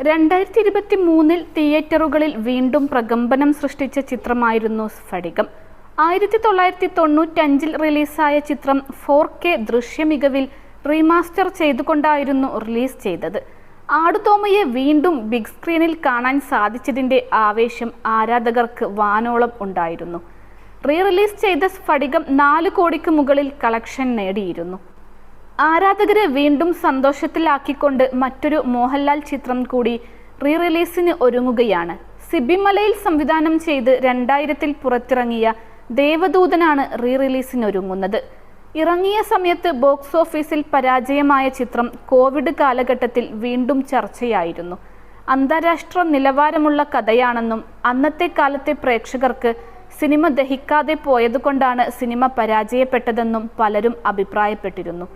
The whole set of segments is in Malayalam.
രണ്ടായിരത്തി ഇരുപത്തി മൂന്നിൽ തിയേറ്ററുകളിൽ വീണ്ടും പ്രകമ്പനം സൃഷ്ടിച്ച ചിത്രമായിരുന്നു സ്ഫടികം. ആയിരത്തി തൊള്ളായിരത്തി തൊണ്ണൂറ്റഞ്ചിൽ റിലീസായ ചിത്രം ഫോർ കെ ദൃശ്യമികവിൽ റീമാസ്റ്റർ ചെയ്തുകൊണ്ടായിരുന്നു റിലീസ് ചെയ്തത്. ആടുതോമയെ വീണ്ടും ബിഗ് സ്ക്രീനിൽ കാണാൻ സാധിച്ചതിന്റെ ആവേശം ആരാധകർക്ക് വാനോളം ഉണ്ടായിരുന്നു. റീ റിലീസ് ചെയ്ത സ്ഫടികം നാല് കോടിക്ക് മുകളിൽ കളക്ഷൻ നേടിയിരുന്നു. ആരാധകരെ വീണ്ടും സന്തോഷത്തിലാക്കിക്കൊണ്ട് മറ്റൊരു മോഹൻലാൽ ചിത്രം കൂടി റീ റിലീസിന് ഒരുങ്ങുകയാണ്. സിബിമലയിൽ സംവിധാനം ചെയ്ത് രണ്ടായിരത്തിൽ പുറത്തിറങ്ങിയ ദേവദൂതനാണ് റീ റിലീസിന് ഒരുങ്ങുന്നത് ഇറങ്ങിയ സമയത്ത് ബോക്സ് ഓഫീസിൽ പരാജയമായ ചിത്രം കോവിഡ് കാലഘട്ടത്തിൽ വീണ്ടും ചർച്ചയായിരുന്നു. അന്താരാഷ്ട്ര നിലവാരമുള്ള കഥയാണെന്നും അന്നത്തെ കാലത്തെ പ്രേക്ഷകർക്ക് സിനിമ ദഹിക്കാതെ പോയതുകൊണ്ടാണ് സിനിമ പരാജയപ്പെട്ടതെന്നും പലരും അഭിപ്രായപ്പെട്ടിരുന്നു.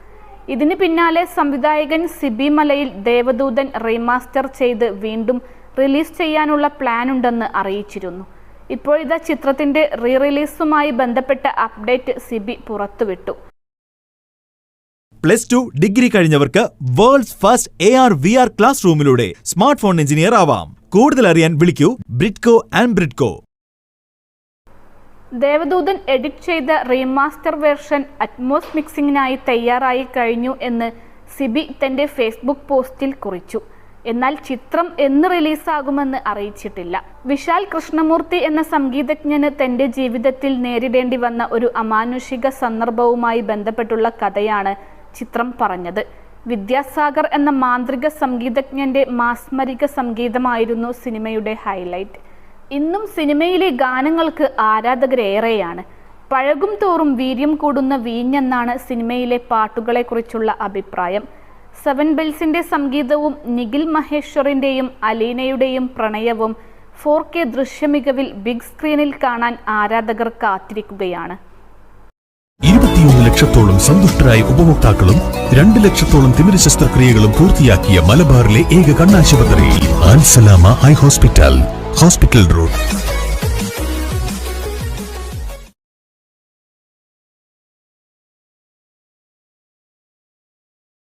ഇതിന് പിന്നാലെ സംവിധായകൻ സിബി മലയിൽ ദേവദൂതൻ റീമാസ്റ്റർ ചെയ്ത് വീണ്ടും റിലീസ് ചെയ്യാനുള്ള പ്ലാൻ ഉണ്ടെന്ന് അറിയിച്ചിരുന്നു. ഇപ്പോഴിതാ ചിത്രത്തിന്റെ റീ റിലീസുമായി ബന്ധപ്പെട്ട അപ്ഡേറ്റ് സിബി പുറത്തുവിട്ടു. Plus two degree കഴിഞ്ഞവർക്ക് world's first A R V R class റൂമിലൂടെ smart phone engineer ആവാം. കൂടുതൽ അറിയാൻ വിളിക്കൂ ബ്രിഡ്കോ ആൻഡ് ബ്രിഡ്കോ ദേവദൂതൻ എഡിറ്റ് ചെയ്ത റീമാസ്റ്റർ വേർഷൻ അറ്റ്മോസ് മിക്സിംഗിനായി തയ്യാറായി കഴിഞ്ഞു എന്ന് സിബി തന്റെ ഫേസ്ബുക്ക് പോസ്റ്റിൽ കുറിച്ചു. എന്നാൽ ചിത്രം എന്ന് റിലീസാകുമെന്ന് അറിയിച്ചിട്ടില്ല. വിശാൽ കൃഷ്ണമൂർത്തി എന്ന സംഗീതജ്ഞന് തന്റെ ജീവിതത്തിൽ നേരിടേണ്ടി വന്ന ഒരു അമാനുഷിക സന്ദർഭവുമായി ബന്ധപ്പെട്ടുള്ള കഥയാണ് ചിത്രം പറഞ്ഞത്. വിദ്യാസാഗർ എന്ന മാന്ത്രിക സംഗീതജ്ഞന്റെ മാസ്മരിക സംഗീതമായിരുന്നു സിനിമയുടെ ഹൈലൈറ്റ്. ഇന്നും സിനിമയിലെ ഗാനങ്ങൾക്ക് ആരാധകരേറെയാണ്. പഴകും തോറും വീര്യം കൂടുന്ന വീഞ്ഞെന്നാണ് സിനിമയിലെ പാട്ടുകളെക്കുറിച്ചുള്ള അഭിപ്രായം. സെവൻ ബെൽസിന്റെ സംഗീതവും നിഖിൽ മഹേശ്വറിന്റെയും അലീനയുടെയും പ്രണയവും ഫോർ കെ ദൃശ്യമികവിൽ ബിഗ് സ്ക്രീനിൽ കാണാൻ ആരാധകർ കാത്തിരിക്കുകയാണ്. ഇരുപത്തിയൊന്ന് ലക്ഷത്തോളം സന്തുഷ്ടരായ ഉപഭോക്താക്കളും രണ്ട് ലക്ഷത്തോളം തിമിര ശസ്ത്രക്രിയകളും പൂർത്തിയാക്കിയ മലബാറിലെ ഏക കണ്ണാശുപത്രി ആൻസലാമ ഐ ഹോസ്പിറ്റൽ. Hospital road.